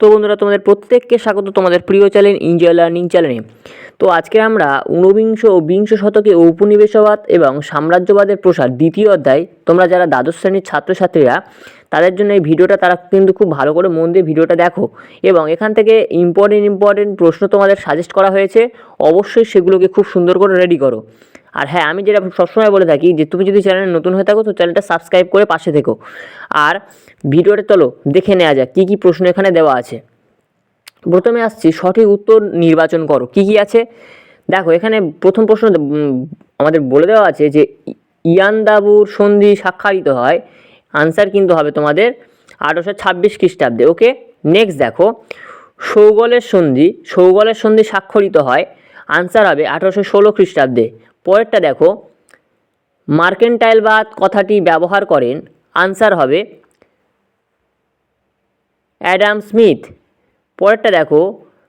তো বন্ধুরা, তোমাদের প্রত্যেককে স্বাগত তোমাদের প্রিয় চ্যানেল ইন্ডিয়া লার্নিং চ্যানেলে তো আজকে আমরা ঊনবিংশ ও বিংশ শতকে ঔপনিবেশবাদ এবং সাম্রাজ্যবাদের প্রসার দ্বিতীয় অধ্যায়, তোমরা যারা দ্বাদশ শ্রেণির ছাত্রছাত্রীরা, তাদের জন্য এই ভিডিওটা তারা কিন্তু খুব ভালো করে মন দিয়ে ভিডিওটা দেখো এবং এখান থেকে ইম্পর্টেন্ট ইম্পর্টেন্ট প্রশ্ন তোমাদের সাজেস্ট করা হয়েছে। অবশ্যই সেগুলোকে খুব সুন্দর করে রেডি করো। আর হ্যাঁ আমি যেটা সবসময় বলে থাকি যে তুমি যদি চ্যানেলে নতুন হয়ে থাকো, তো চ্যানেলটা সাবস্ক্রাইব করে পাশে থেকো। আর ভিডিওটা চলো, দেখে নেওয়া যাক কী কী প্রশ্ন এখানে দেওয়া আছে। প্রথমে আসছি, সঠিক উত্তর নির্বাচন করো। কি কি আছে? দেখো, এখানে প্রথম প্রশ্ন আমাদের বলে দেওয়া আছে যে ইয়ান্দাবুর সন্ধি স্বাক্ষরিত হয়। আনসার কিন্তু হবে তোমাদের আঠারোশো ছাব্বিশ খ্রিস্টাব্দে। ওকে নেক্সট দেখো, সৌগলের সন্ধি সৌগলের সন্ধি স্বাক্ষরিত হয়। আনসার হবে আঠারোশো ষোলো খ্রিস্টাব্দে। পরেরটা দেখো মার্কেন্টাইলবাদ কথাটি ব্যবহার করেন আনসার হবে অ্যাডাম স্মিথ। পরেরটা দেখো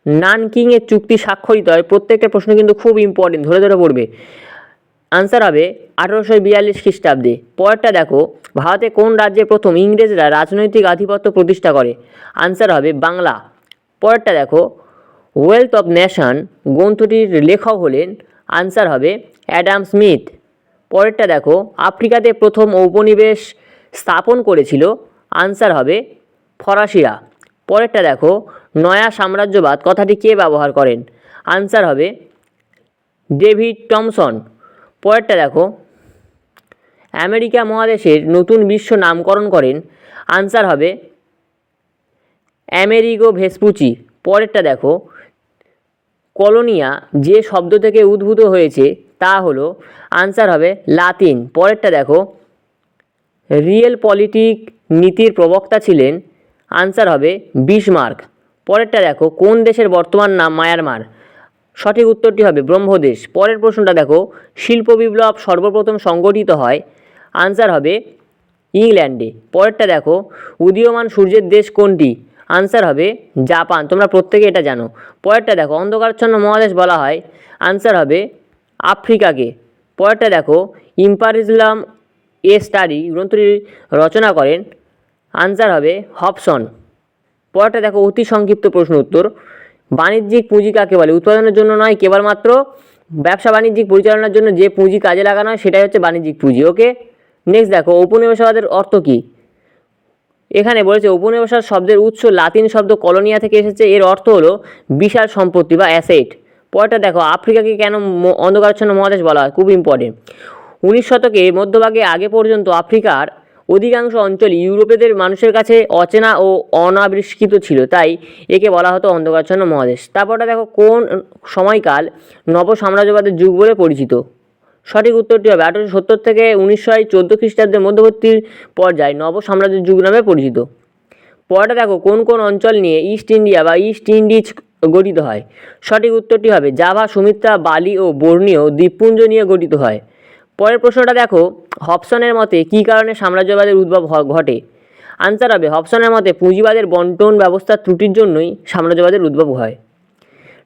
নানকিংয়ের চুক্তি স্বাক্ষরিত হয়, প্রত্যেকটা প্রশ্ন কিন্তু খুব ইম্পর্টেন্ট ধরে ধরে পড়বে। আনসার হবে আঠারোশো বিয়াল্লিশ খ্রিস্টাব্দে। পরেরটা দেখো, ভারতে কোন রাজ্যে প্রথম ইংরেজরা রাজনৈতিক আধিপত্য প্রতিষ্ঠা করে? আনসার হবে বাংলা। পরেরটা দেখো ওয়েলথ অফ নেশন গ্রন্থটির লেখক হলেন আনসার হবে অ্যাডাম স্মিথ। পরেরটা দেখো, আফ্রিকাতে প্রথম ঔপনিবেশ স্থাপন করেছিল, আনসার হবে ফরাসিরা। পরেরটা দেখো, নয়া সাম্রাজ্যবাদ, কথাটি কে ব্যবহার করেন? আনসার হবে ডেভিড টমসন। পরেরটা দেখো, আমেরিকা মহাদেশের নতুন বিশ্ব নামকরণ করেন, আনসার হবে আমেরিগো ভেসপুচি। পরেরটা দেখো, কলোনিয়া যে শব্দ থেকে উদ্ভূত হয়েছে হলো আনসার হবে লাতিন। পরেরটা দেখো। রিয়েল পলিটিক নীতির প্রবক্তা ছিলেন আনসার হবে বিসমার্ক। পরেরটা দেখো, কোন দেশের বর্তমান নাম মায়ানমার? সঠিক উত্তরটি হবে ব্রহ্মদেশ। পরের প্রশ্নটা দেখো, শিল্প বিপ্লব সর্বপ্রথম সংগঠিত হয় আনসার হবে ইংল্যান্ডে। পরেরটা দেখো, উদীয়মান সূর্যের দেশ কোনটি? আনসার হবে জাপান। তোমরা প্রত্যেকে এটা জানো। পরেরটা দেখো, অন্ধকারচ্ছন্ন মহাদেশ বলা হয় আনসার হবে আফ্রিকাকে। পরেরটা দেখো ইম্পারিজলাম এ স্টাডি গ্রন্থটি রচনা করেন আনসার হবে হবসন। পরেরটা দেখো, অতি সংক্ষিপ্ত প্রশ্ন উত্তর। বাণিজ্যিক পুঁজি কাকে বলে? উৎপাদনের জন্য নয়, কেবলমাত্র ব্যবসা বাণিজ্যিক পরিচালনার জন্য যে পুঁজি কাজে লাগানো হয় সেটাই হচ্ছে বাণিজ্যিক পুঁজি, ওকে? নেক্সট দেখো ঔপনিবেশবাদের অর্থ কী? এখানে বলেছে উপনিবেশাদ শব্দের উৎস লাতিন শব্দ কলোনিয়া থেকে এসেছে। এর অর্থ হলো বিশাল সম্পত্তি বা অ্যাসেট। পরেরটা দেখো, আফ্রিকাকে কেন অন্ধকারাচ্ছন্ন মহাদেশ বলা হয়? খুব ইম্পর্টেন্ট উনিশ শতকে মধ্যভাগে আগে পর্যন্ত আফ্রিকার অধিকাংশ অঞ্চল ইউরোপীয়দের মানুষের কাছে অচেনা ও অনাবিষ্কৃত ছিল। তাই একে বলা হতো অন্ধকারাচ্ছন্ন মহাদেশ। তারপরটা দেখো, কোন সময়কাল নব সাম্রাজ্যবাদের যুগ বলে পরিচিত? সঠিক উত্তরটি হবে আঠারোশো সত্তর থেকে উনিশশো চোদ্দ খ্রিস্টাব্দের মধ্যবর্তী পর্যায়ে নব সাম্রাজ্যের যুগ নামে পরিচিত। পরেটা দেখো, কোন কোন অঞ্চল নিয়ে ইস্ট ইন্ডিয়া বা ইস্ট ইন্ডিজ গঠিত হয়। সঠিক উত্তরটি হবে জাভা, সুমিত্রা, বালি ও বর্ণীয় দ্বীপপুঞ্জ নিয়ে গঠিত হয়। পরের প্রশ্নটা দেখো হপসনের মতে কী কারণে সাম্রাজ্যবাদের উদ্ভব ঘটে? আনসার হবে হবসনের মতে পুঁজিবাদের বন্টন ব্যবস্থার ত্রুটির জন্যই সাম্রাজ্যবাদের উদ্ভব হয়।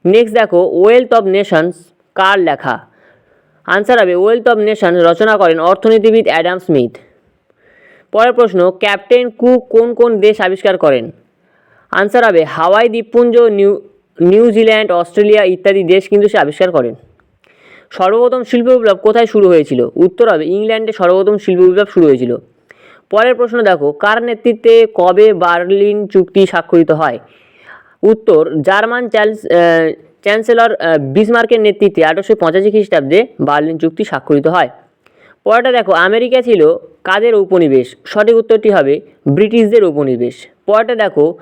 নেক্সট দেখো ওয়েলথ অব নেশনস কার লেখা? আনসার হবে ওয়েলথ অব নেশন রচনা করেন অর্থনীতিবিদ অ্যাডাম স্মিথ। পরের প্রশ্ন, ক্যাপ্টেন কুক কোন কোন দেশ আবিষ্কার করেন? আনসার হবে, হাওয়াই দ্বীপপুঞ্জ, নিউ নিউজিল্যান্ড অস্ট্রেলিয়া ইত্যাদি দেশ কিন্তু সে আবিষ্কার করেন। সর্বপ্রথম শিল্প বিপ্লব কোথায় শুরু হয়েছিল? উত্তর হবে, ইংল্যান্ডে সর্বপ্রথম শিল্প বিপ্লব শুরু হয়েছিল। পরের প্রশ্ন দেখো, কার নেতৃত্বে কবে বার্লিন চুক্তি স্বাক্ষরিত হয়? উত্তর, জার্মান চ্যান্স- চ্যান্সেলর বিসমার্কের নেতৃত্বে আঠারোশো পঁচাশি খ্রিস্টাব্দে বার্লিন চুক্তি স্বাক্ষরিত হয়। পরেরটা দেখো, আমেরিকা ছিল কাদের উপনিবেশ? সঠিক উত্তরটি হবে ব্রিটিশদের উপনিবেশ। পরেরটা দেখো,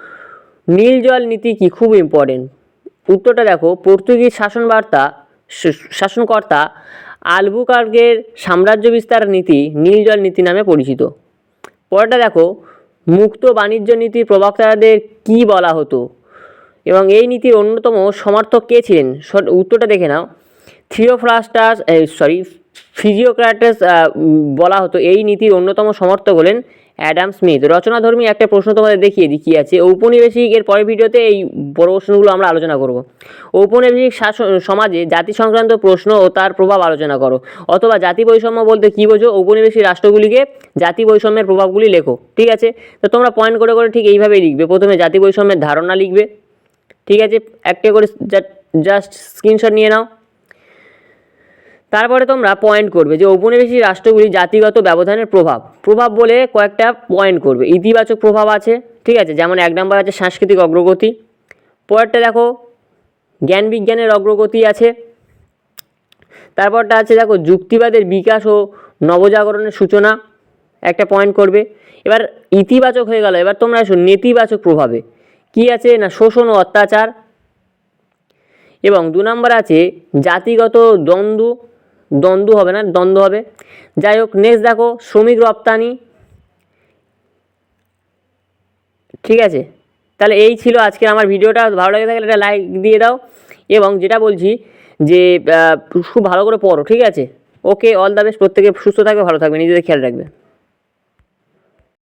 নীল জল নীতি কি খুব ইম্পর্টেন্ট উত্তরটা দেখো, পর্তুগিজ শাসনবার্তা শাসনকর্তা আলবুকার্গের সাম্রাজ্য বিস্তার নীতি নীলজল নীতি নামে পরিচিত। পরেরটা দেখো, মুক্ত বাণিজ্য নীতির প্রবক্তাদের কি বলা হতো? এবং এই নীতির অন্যতম সমর্থক কে ছিলেন? উত্তরটা দেখে নাও। থিওফ্রাস্টাস সরি ফিজিওক্রাটাস বলা হতো এই নীতির অন্যতম সমর্থক হলেন অ্যাডাম স্মিথ। রচনাধর্মী একটা প্রশ্ন তোমাদের দেখিয়ে দিই, কী আছে? ঔপনিবেশিক এর পরের ভিডিওতে এই বড় প্রশ্নগুলো আমরা আলোচনা করব। ঔপনিবেশিক শাসন সমাজে জাতি সংক্রান্ত প্রশ্ন ও তার প্রভাব আলোচনা করো। অথবা জাতি বৈষম্য বলতে কী বোঝো? ঔপনিবেশিক রাষ্ট্রগুলিকে জাতি বৈষম্যের প্রভাবগুলি লেখো, ঠিক আছে? তো তোমরা পয়েন্ট করে করে ঠিক এইভাবেই লিখবে। প্রথমে জাতি বৈষম্যের ধারণা লিখবে, ঠিক আছে? একটা করে জাস্ট স্ক্রিনশট নিয়ে নাও। তারপরে তোমরা পয়েন্ট করবে যে ঔপনিবেশিক রাষ্ট্রগুলি জাতিগত ব্যবধানের প্রভাব। প্রভাব বলে কয়েকটা পয়েন্ট করবে। ইতিবাচক প্রভাব আছে, ঠিক আছে? যেমন এক নম্বর আছে সাংস্কৃতিক অগ্রগতি। পরেরটা দেখো, জ্ঞান বিজ্ঞানের অগ্রগতি আছে। তারপরটা আছে দেখো, যুক্তিবাদের বিকাশ ও নবজাগরণের সূচনা। একটা পয়েন্ট করবে। এবার ইতিবাচক হয়ে গেল। এবার তোমরা আসো নেতিবাচক প্রভাবে। কি আছে? না, শোষণ ও অত্যাচার। এবং দু নম্বর আছে জাতিগত দ্বন্দ্ব দ্বন্দ্ব হবে না, দ্বন্দ্ব হবে। যাই হোক নেক্সট দেখো, শ্রমিক রপ্তানি। ঠিক আছে? তাহলে এই ছিল আজকে আমার ভিডিওটা। ভালো লাগে থাকলে একটা লাইক দিয়ে দাও। এবং যেটা বলছি যে খুব ভালো করে পড়ো, ঠিক আছে? ওকে অল দ্য বেস্ট প্রত্যেকে সুস্থ থাকবে, ভালো থাকবে, নিজেদের খেয়াল রাখবে।